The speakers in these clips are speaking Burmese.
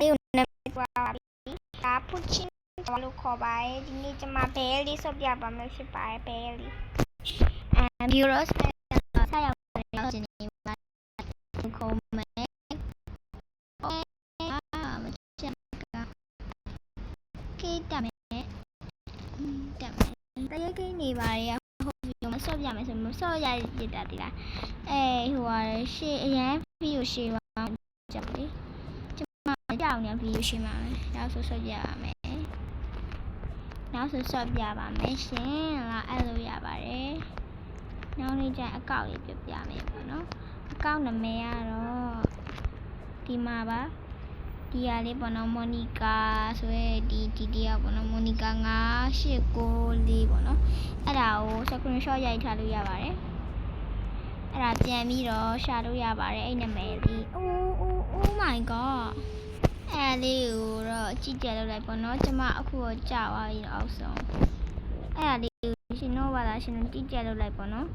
လေးကိုနာမည်သွားပါပြီဒါပူချင်းလို့ခေါ်ပါတယ်ဒီနေ့ကျွန်မဘဲလေးဆော့ပြပါမယ်ဖြစ်ပါတယ်ဘဲလေးအမ်ဘီရိုစဆက်ရောက်ရောက်နေပါခေါ်မယ်အာမချက်ကကေးတမယ်တမယ်တရကိနေပါရဲ့ဟုတ်ပြီမဆော့ပြမယ်ဆိုမဆော့ရရတာဒီလားအဲဟိုဟာရှေ့အရန်ဗီဒီယိုရှေ့ပါကြပြီကျွန် မကြောက်နေဗီဒီယိုရှေ့မှာနောက်ဆိုဆော့ပြပါမယ်နောက်ဆိုဆော့ပြပါမယ်ရှင်လာအဲ့လိုရပါတယ်နောက်နေ့ကျရင်အကောက်လေးပြပြမယ်ပေါ့နော်အကောက်နာမည်ကတော့ဒီမှာပါဒီရလေးပေါ့နော်မော်နီကာဆိုရဲဒီဒီတရားပေါ့နော်မော်နီကာ9894ပေါ့နော်အဲ့ဒါကို screenshot ရိုက်ထားလို့ရပါတယ်အဲ့ဒါပြန်ပြီးတော့ရှာလို့ရပါတယ်အဲ့နာမည်လေး oh oh oh my god အဲ့ဒါလေးကိုတော့ကြည့်ကြလို့လိုက်ပေါ့နော်ကျမအခုတော့ကြာသွားပြီတော့အောက်ဆုံးအဲ့ဒါလေးကိုရှင်တော့ပါလားရှင်တို့ကြည့်ကြလို့လိုက်ပေါ့နော်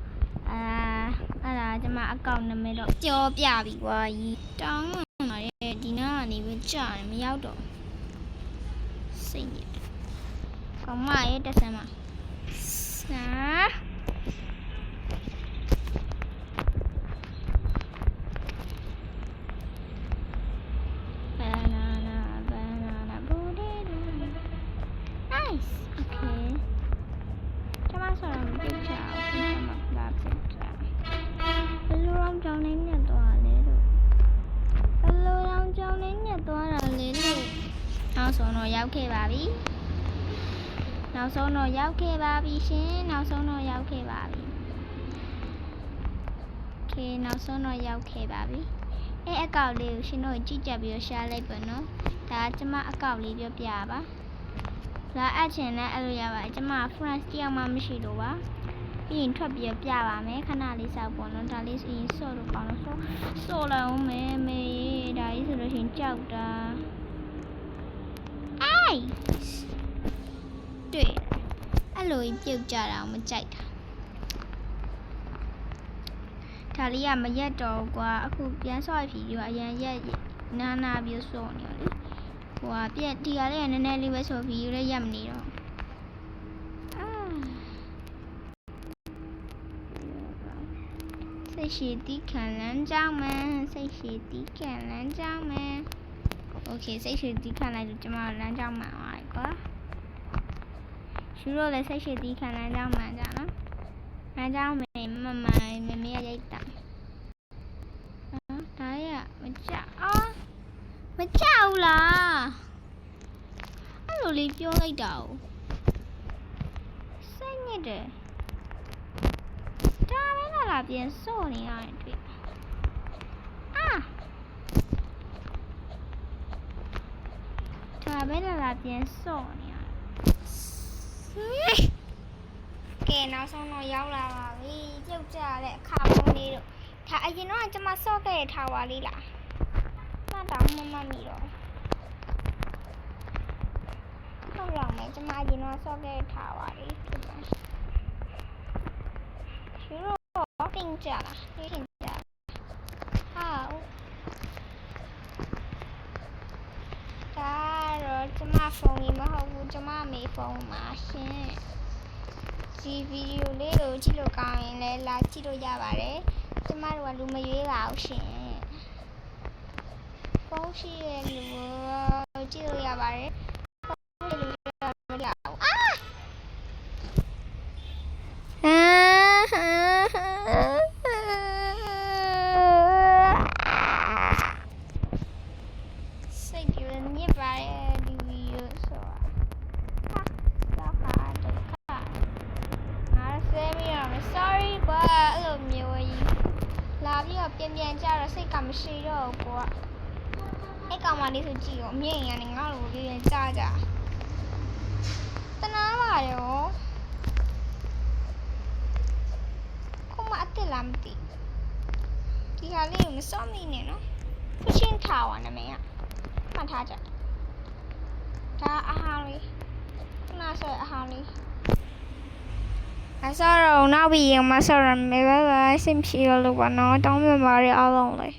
အာအဲ့ဒါကျမအကောင့်နာမည်တော့ကြောပြပြီကွာကြီးတောင်းမှာရဲ့ဒီနားကနေပဲကြာရင်မရောက်တော့စိတ်ညစ်တယ်ကောင်မရဲ့တက်ဆမ်းမစာ banana banana potato nice okay ကျမဆိုတော့မပြချအောင်ကျမမလာပြချဘယ်လိုအောင်ကြောင်းနေညက်သွားလဲလို့ဘယ်လိုအောင်ကြောင်းနေညက်သွားတာလဲလို့ နောက်ဆုံးတော့ရောက်ခဲ့ပါပြီနောက်ဆုံးတော့ရောက်ခဲ့ပါပြီရှင်နောက်ဆုံးတော့ရောက်ခဲ့ပါပြီ okay နောက်ဆုံးတော့ရောက်ခဲ့ပါပြီအဲအကောက်လေးကိုရှင်တို့ကြည့်ကြပြီးတော့ရှားလိုက်ပါနော်ဒါကကျမအကောက်လေးပြောပြရပါလာအပ်ချင်လည်းအဲ့လိုရပါတယ်ကျမ friends တယောက်မှမရှိလို့ပါပြီးရင်ထွက်ပြီးတော့ပြပါမယ်ခဏလေးစောက်ပေါ့နော်ဒါလေးဆိုရင်စော့လို့ကောင်းလို့စော့စော့လိုက်အောင်မေမေဒါကြီးဆိုလို့ရှိရင်ကြောက်တာ အိုင်တွေ့အဲ့လိုကြီးပြုတ်ကြတာမကြိုက်တာဒါလေးကမရက်တော့ဘူးကွာအခုပြန်ဆော့ဖြီပြီးတော့အရန်ရက်နာနာပြီးဆော့နေရလေဟိုကပြက်ဒီကလေးကနည်းနည်းလေးပဲဆော့ဖြီလည်းရက်မနေတော့အာစိတ်ရှိတီးခံလန်းကြောင်းမန်းစိတ်ရှိတီးခံလန်းကြောင်းမန်း โอเคစိတ်ရှိတီးခံလိုက်လို့ကျမတို့လမ်းကြောင်းမှန်သွားပြီကွာရှူတော့လည်းစိတ်ရှိတီးခံလမ်းကြောင်းမှန်ကြနော်လမ်းကြောင်းမမမမမေရရိုက်တာ ဒါရမကြအာမကြဘူးလားအဲ့လိုလေးပြောလိုက်တာ哦စိတ်ညစ်တယ်ဒါပဲလားလာပြန်စော့နေရတယ်တွေ့ ဒါပဲလားလာပြန်စော့နေရတယ်ကဲနောက်ဆုံးတော့ရောက်လာပါပြီကြုတ်ကြတဲ့အခါပုံးလေးတို့ဒါအရင်တော့ကျွန်မဆော့ခဲ့တဲ့ထားပါလေးလားမှတ်တော့မမှတ်မိတော့ဟုတ်လားမယ်ကျွန်မအရင်တော့ဆော့ခဲ့တဲ့ထားပါလေးဖြစ်ပါရှိတော့တင်ကြလားတင်ကြဟာဒါတော့ကျွန်မ ဖုန်းကြီးမဟုတ်ဘူးကျွန်မမေဖုန်းမှာရှင်ဒီဗီဒီယိုလေးကိုကြည့်လို့ကောင်းရင်လည်းလာကြည့်လို့ရပါတယ်ကျမတို့ကလူမရွေးပါဘူးရှင်ဖုန်းရှိတဲ့လူကိုကြည့်လို့ရပါတယ်ဖုန်းရှိတဲ့လူကမရဘူးအာစိတ်ကြညစ်ပါတယ်ဒီဗီဒီယိုဆိုတာဟာတော့ဟာဒုက္ခ ငါဆဲမိရမယ် sorry ကွာအဲ့လိုမျိုးကြီး လာပြီးတော့ပြန်ပြန်ကြတော့စိတ်ကမရှိတော့ဘူးကွာအဲ့ကောင်မလေးဆိုကြည့်ရောအမြင့်ရနေငါ့လိုလေးရင်ကြားကြတနာပါရောခုမအစ်စ်လားမသိဒီဟာလေးကိုမစောမိနဲ့နော်ဖချင်းထားဝါနာမည်ကမှတ်ထားကြဒါအဟာလေးခုနဆိုအဟာလေး အဆောတော့နောက်ပြီးရင်မဆောရမေဘဲပဲစိတ်ဖြေလို့ပါနော်တောင်းပန်ပါရအောင်လုံးလေ